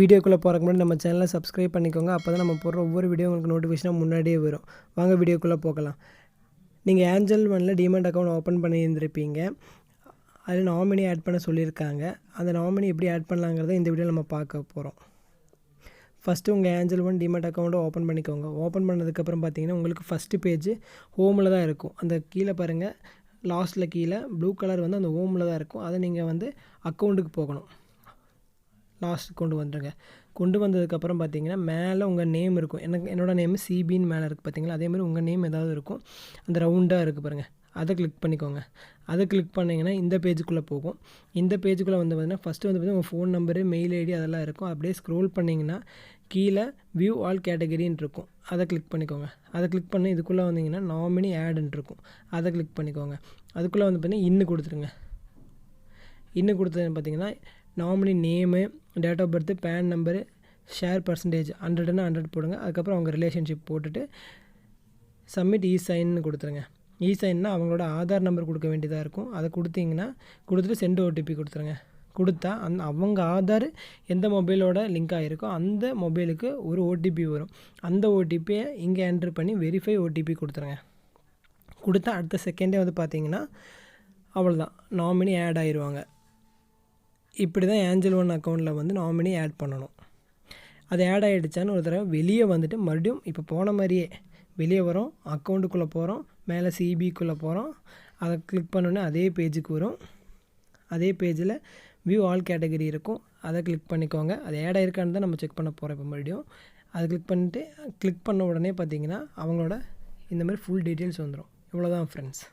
வீடியோக்குள்ளே போகிறக்கு முன்னாடி நம்ம சேனலை சப்ஸ்கிரைப் பண்ணிக்கோங்க. அப்போ தான் நம்ம போடுற ஒவ்வொரு வீடியோ உங்களுக்கு நோட்டிஃபிகேஷனாக முன்னாடியே வரும். வாங்க வீடியோக்குள்ளே போகலாம். நீங்கள் ஏஞ்சல் ஒனில் டிமெண்ட் அக்கௌண்ட் ஓப்பன் பண்ணியிருந்திருப்பீங்க. அதில் நாமினி ஆட் பண்ண சொல்லியிருக்காங்க. அந்த நாமினி எப்படி ஆட் பண்ணலாங்கிறத இந்த வீடியோவில் நம்ம பார்க்க போகிறோம் ஃபஸ்ட்டு உங்கள் ஏஞ்சல் ஒன் டிமெண்ட் அக்கௌண்ட்டை ஓப்பன் பண்ணிக்கோங்க. ஓப்பன் பண்ணதுக்கப்புறம் பார்த்தீங்கன்னா உங்களுக்கு ஃபஸ்ட்டு பேஜ் ஹோமில் தான் இருக்கும். அந்த கீழே பாருங்கள் லாஸ்ட்டில் கீழே ப்ளூ கலர் வந்து அந்த ஹோமில் தான் இருக்கும். அதை நீங்கள் வந்து அக்கௌண்ட்டுக்கு போகணும். லாஸ்ட் கொண்டு வந்துடுங்க கொண்டு வந்ததுக்கப்புறம் பார்த்தீங்கன்னா மேலே உங்கள் நேம் இருக்கும். எனக்கு என்னோடய நேம் சிபின்னு மேலே இருக்குது பார்த்தீங்களா அதேமாதிரி உங்கள் நேம் ஏதாவது இருக்கும். அந்த ரவுண்டாக இருக்குது பாருங்கள் அதை கிளிக் பண்ணிக்கோங்க. அதை கிளிக் பண்ணிங்கன்னா இந்த பேஜுக்குள்ளே போகும். இந்த பேஜுக்குள்ளே வந்து பார்த்தீங்கன்னா ஃபஸ்ட்டு வந்து பார்த்தீங்கன்னா உங்கள் ஃபோன் நம்பரு மெயில் ஐடி அதெல்லாம் இருக்கும். அப்படியே ஸ்க்ரோல் பண்ணிங்கன்னா கீழே வியூ ஆல் கேட்டகரின்னு இருக்கும். அதை கிளிக் பண்ணிக்கோங்க. அதை கிளிக் பண்ணி இதுக்குள்ளே வந்தீங்கன்னா நாமினி ஆடுன்னு இருக்கும். அதை கிளிக் பண்ணிக்கோங்க. அதுக்குள்ளே வந்து பார்த்தீங்கன்னா இன்னு கொடுத்துருங்க. இன்னு கொடுத்தது பார்த்தீங்கன்னா nominee name date of birth PAN number share percentage ஹண்ட்ரட்னா hundred போடுங்க. அதுக்கப்புறம் அவங்க ரிலேஷன்ஷிப் போட்டுட்டு சப்மிட் இ சைன்னு கொடுத்துருங்க. இ சைன்னா அவங்களோட ஆதார் நம்பர் கொடுக்க வேண்டியதாக இருக்கும். அதை கொடுத்தீங்கன்னா கொடுத்துட்டு சென்ட் ஓடிபி கொடுத்துருங்க. கொடுத்தா அந் அவங்க ஆதார் எந்த மொபைலோட லிங்க் ஆகிருக்கோ அந்த மொபைலுக்கு ஒரு ஓடிபி வரும். அந்த ஓடிபியை இங்கே என்ட்ரு பண்ணி வெரிஃபை ஓடிபி கொடுத்துருங்க. கொடுத்தா அடுத்த செகண்டே வந்து பார்த்தீங்கன்னா அவ்வளோதான் நாமினி ஆட் ஆயிடுவாங்க இப்படி தான் ஏஞ்சல் ஒன் அக்கௌண்ட்டில் வந்து நாமினி ஆட் பண்ணணும். அது ஆட் ஆகிடுச்சான்னு ஒரு தடவை வெளியே வந்துட்டு மறுபடியும் இப்போ போன மாதிரியே வெளியே வரோம் அக்கௌண்ட்டுக்குள்ளே போகிறோம் மேலே சிபிக்குள்ளே போகிறோம் அதை கிளிக் பண்ணோன்னே அதே பேஜுக்கு வரும். அதே பேஜில் வியூ ஆல் கேட்டகரி இருக்கும். அதை கிளிக் பண்ணிக்கோங்க. அது ஆட் ஆயிருக்கான்னு தான் நம்ம செக் பண்ண போகிறோம் இப்போ மறுபடியும். அதை கிளிக் பண்ணிட்டு கிளிக் பண்ண உடனே பார்த்தீங்கன்னா அவங்களோட இந்த மாதிரி ஃபுல் டீட்டெயில்ஸ் வந்துடும் இவ்வளோதான் ஃப்ரெண்ட்ஸ்